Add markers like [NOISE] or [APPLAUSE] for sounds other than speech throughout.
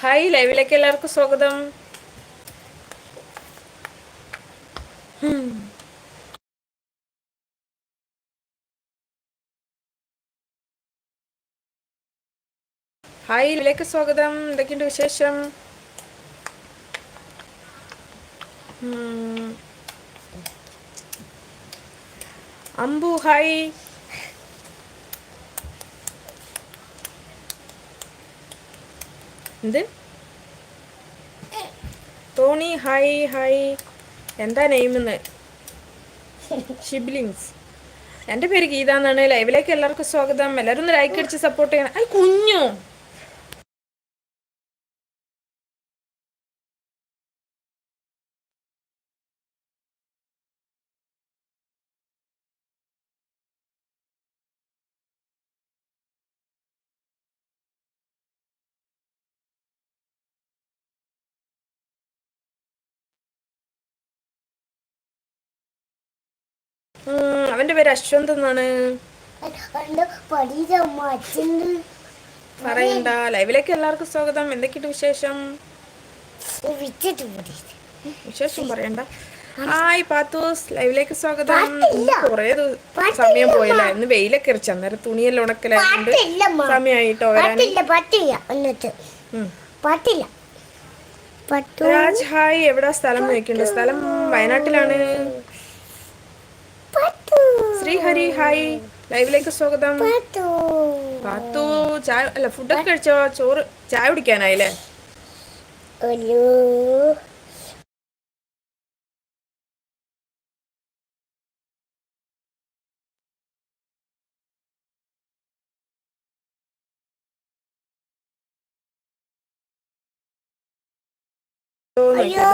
Hi ലൈവിലേക്ക് എല്ലാവർക്കും സ്വാഗതം. ഹായ് ലൈവിലേക്ക് സ്വാഗതം. എന്തൊക്കെയുണ്ട് വിശേഷം. അമ്പു ഹായ്. എന്ത്? ടോണി ഹായ് ഹായ് എന്താ നെയ്മെന്ന്? ഷിബ്ലിങ്സ്. എന്റെ പേര് ഗീത എന്നാണ് ലൈവിലേക്ക് എല്ലാവർക്കും സ്വാഗതം. എല്ലാവരും ഒന്ന് ലൈക്ക് അടിച്ച് സപ്പോർട്ട് ചെയ്യണം. അത് കുഞ്ഞു. ഉം, അവന്റെ പേര് അശ്വന്ത് എന്നാണ്. പറയണ്ട ലൈവിലേക്ക് എല്ലാവർക്കും സ്വാഗതം. എന്തൊക്കെയുണ്ട് വിശേഷം? വിശേഷം പറയണ്ട. ഹായ് പാത്തൂസ്. ലൈവിലേക്ക് സ്വാഗതം. കൊറേ സമയം പോയില്ല? ഇന്ന് വെയിലൊക്കെ ഇറച്ചു അന്നേരം തുണിയെല്ലാം ഉണക്കലായതുകൊണ്ട് സമയമായിട്ടോ രാജ് ഹായ്. എവിടാ സ്ഥലം നോക്കിയിട്ടുണ്ട് സ്ഥലം വയനാട്ടിലാണ്. ശ്രീഹരി ഹായ്. ലൈവിലേക്ക് സ്വാഗതം. പാത്തു. ചായ അല്ല ഫുഡൊക്കെ കഴിച്ചോ? ചോറ് ചായ കുടിക്കാനായില്ലേ?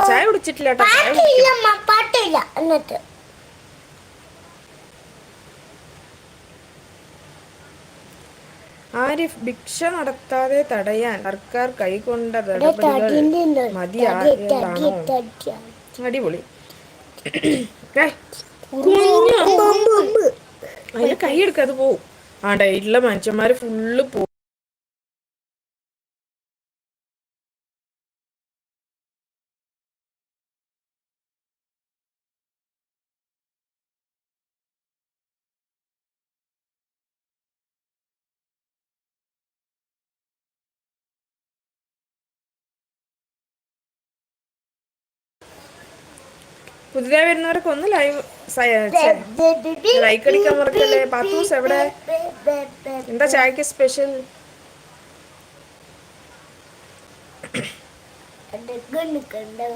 ചായ കുടിച്ചിട്ടില്ല കുടി- പാട്ടില്ല എന്നിട്ട്. ആരിഫ് ഭിക്ഷ നടത്താതെ തടയാൻ സർക്കാർ കൈകൊണ്ട നടപടികൾ. അടിപൊളി. [COUGHS] അതിന് കൈ എടുക്കാതെ പോവും ആ ഡേറ്റിലെ മനുഷ്യന്മാര് ഫുള്ള് പോ പുതിയതായി വരുന്നവരൊക്കെ ഒന്ന് ലൈവ് ലൈക്ക് അടിക്കാൻ മറക്കല്ലേ? പാത്തൂസ് എവിടെ? എന്താ ചായക്ക് സ്പെഷ്യൽ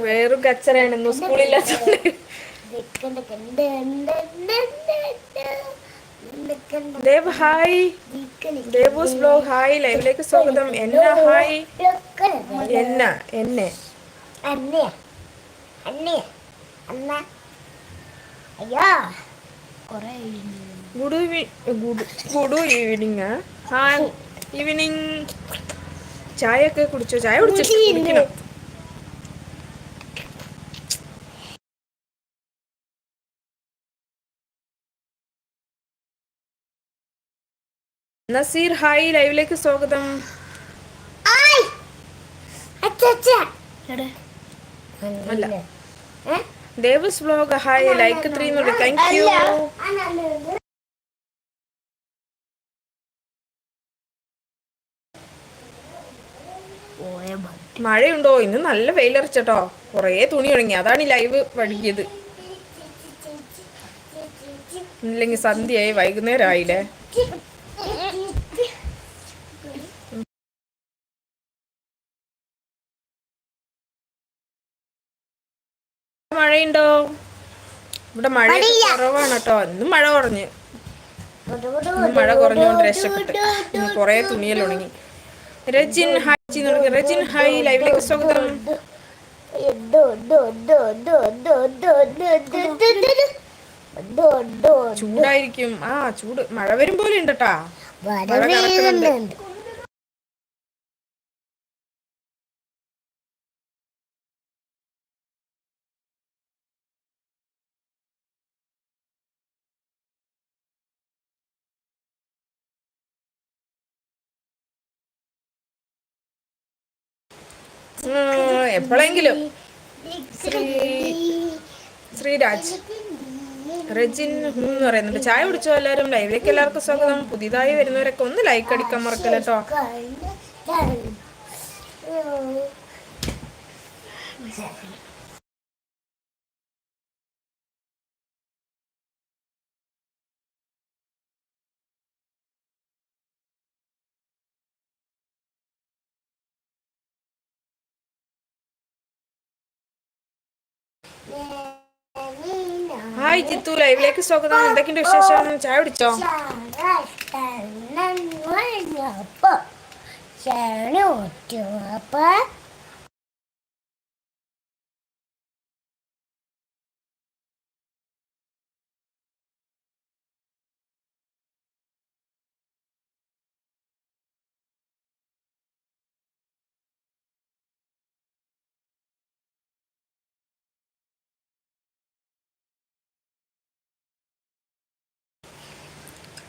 വേറൊരു കച്ചറയാണ് ഇന്ന് സ്കൂളില്ലാത്തതുകൊണ്ട് Dev hi Devus blog hi ലൈവിലേക്ക് സ്വാഗതം. എന്ന ഹായ് എന്ന എന്നെ. അന്നേ അന്നേ അന്ന അയ്യോ. കൊറേ good good good evening hi evening ചായ ഒക്കെ കുടിച്ചോ? ചായ കുടിച്ചോ? കുടിക്കണം? നസീർ ഹായ്. ലൈവിലേക്ക് സ്വാഗതം. അല്ല. Devus blog hi like three എന്നുണ്ട് താങ്ക് യു മഴയുണ്ടോ? ഇന്ന് നല്ല വെയിലറിച്ചട്ടോ കുറേ തുണി ഉണങ്ങി. അതാണ് ഈ ലൈവ് വഴുകിയത് ഇല്ലെങ്കിൽ സന്ധ്യയായി വൈകുന്നേരം ആയില്ലേ മഴയുണ്ടോ? ഇവിടെ മഴ കുറവാണ് കേട്ടോ. ഇന്നും മഴ കുറഞ്ഞ്. മഴ കുറഞ്ഞുകൊണ്ട് രക്ഷപ്പെട്ട്. ഇന്ന് കുറേ തുണിയെല്ലാം ഉണങ്ങി. രജിൻ ഹായ്. രജിൻ ഹായ് ലൈവിലേക്ക് സ്വാഗതം. ചൂടായിരിക്കും. ആ ചൂട്. മഴ വരും പോലെ ഉണ്ട് കേട്ടാ മഴ കറക്കുന്നുണ്ട് എപ്പോഴെങ്കിലും ശ്രീ ശ്രീരാജ്. റെജിൻ എന്ന് പറയുന്നുണ്ട്. ചായ കുടിച്ചോ എല്ലാവരും? ലൈവിലേക്ക് എല്ലാവർക്കും സ്വാഗതം. പുതിയതായി വരുന്നവരൊക്കെ ഒന്ന് ലൈക്ക് അടിക്കാൻ മറക്കല്ല കേട്ടോ? ഹായ് ജിത്തു ലൈവിലേക്ക് സ്വാഗതം. എന്തൊക്കെയുണ്ട് വിശേഷം? ചായ കുടിച്ചോ? അപ്പൊ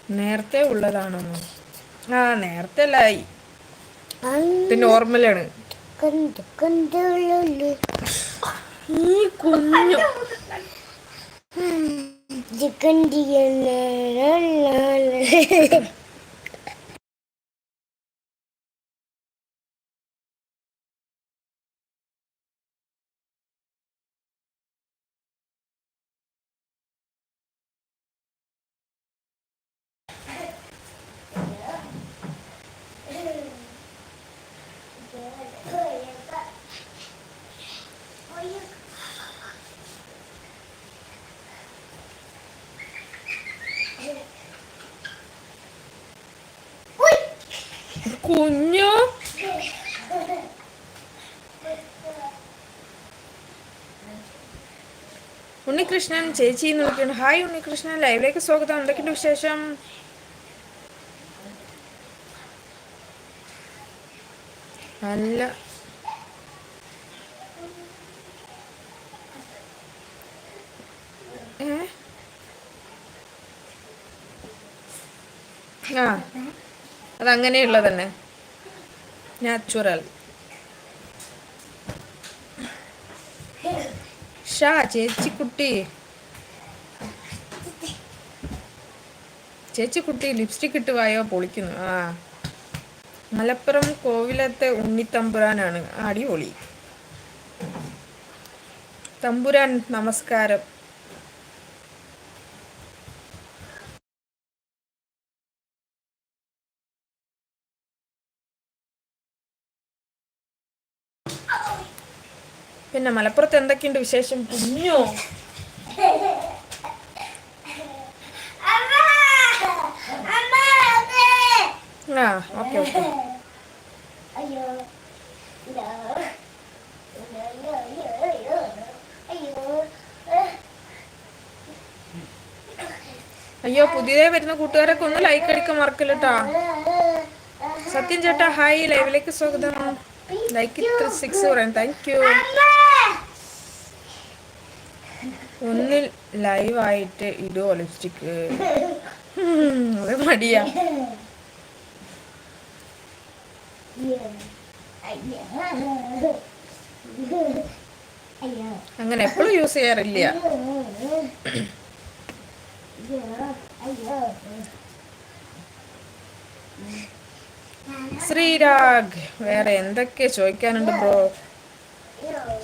നേരത്തെ ഉള്ളതാണോ ആ നേരത്തെ അല്ലായി ഇത് നോർമലാണ്. ഈ കുഞ്ഞു. ചിക്കൻ കുഞ്ഞു. ഉണ്ണികൃഷ്ണൻ ചേച്ചി എന്ന് വിളിക്കുന്നു. ഹായ് ഉണ്ണികൃഷ്ണൻ ലൈവിലേക്ക് സ്വാഗതം. എന്തൊക്കെയുണ്ട് വിശേഷം? അല്ല ഏ? ആ അതങ്ങനെയുള്ള തന്നെ നാച്ചുറൽ ഷാ ചേച്ചിക്കുട്ടി. ചേച്ചിക്കുട്ടി ലിപ്സ്റ്റിക് ഇട്ട് വായോ? പൊളിക്കുന്നു. ആ. മലപ്പുറം കോവിലത്തെ ഉണ്ണിത്തമ്പുരാനാണ്. അടിപൊളി. തമ്പുരാൻ നമസ്കാരം. പിന്നെ മലപ്പുറത്ത് എന്തൊക്കെയുണ്ട് വിശേഷം? കുഞ്ഞോ? അയ്യോ പുതിയതായി വരുന്ന കൂട്ടുകാരൊക്കെ ഒന്ന് ലൈക്ക് അടിക്കാൻ മറക്കില്ല കേട്ടോ സത്യം ചേട്ടാ ഹായ്. ലൈവിലേക്ക് സ്വാഗതം. ലൈക്ക് ഇത്ര സിക്സ് പറയാം. താങ്ക് യു ഒന്നിൽ ലൈവ് ലൈവായിട്ട് ഇടുവോ ലിപ്സ്റ്റിക്ക് അത് മടിയാ. അങ്ങനെ എപ്പോഴും യൂസ് ചെയ്യാറില്ല. ശ്രീരാഗ് വേറെ എന്തൊക്കെ ചോദിക്കാനുണ്ട് ബ്രോ?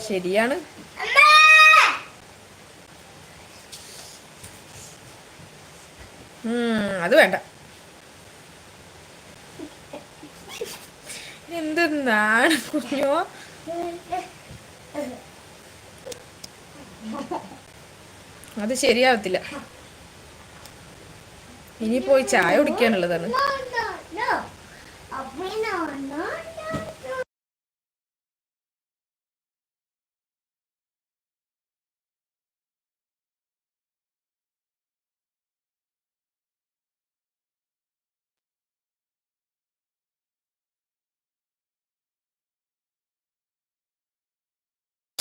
ശരിയാണ്. അത് വേണ്ട. എന്തെന്നാണ് കുഞ്ഞോ? അത് ശരിയാവത്തില്ല. ഇനി പോയി ചായ കുടിക്കാനുള്ളതാണ്.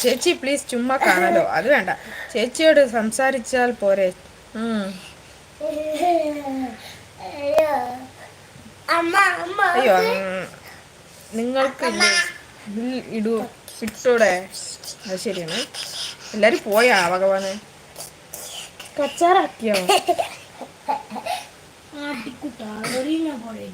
ചേച്ചി പ്ലീസ് ചുമ്മാ കാണാലോ. അത് വേണ്ട. ചേച്ചിയോട് സംസാരിച്ചാൽ പോരെ. അയ്യോ. നിങ്ങൾക്ക് ഇടൂ ഇട്ടൂടെ? അത് ശരിയാണ്. എല്ലാരും പോയാ ഭഗവാന് കച്ചാറാക്കിയോ പോലെ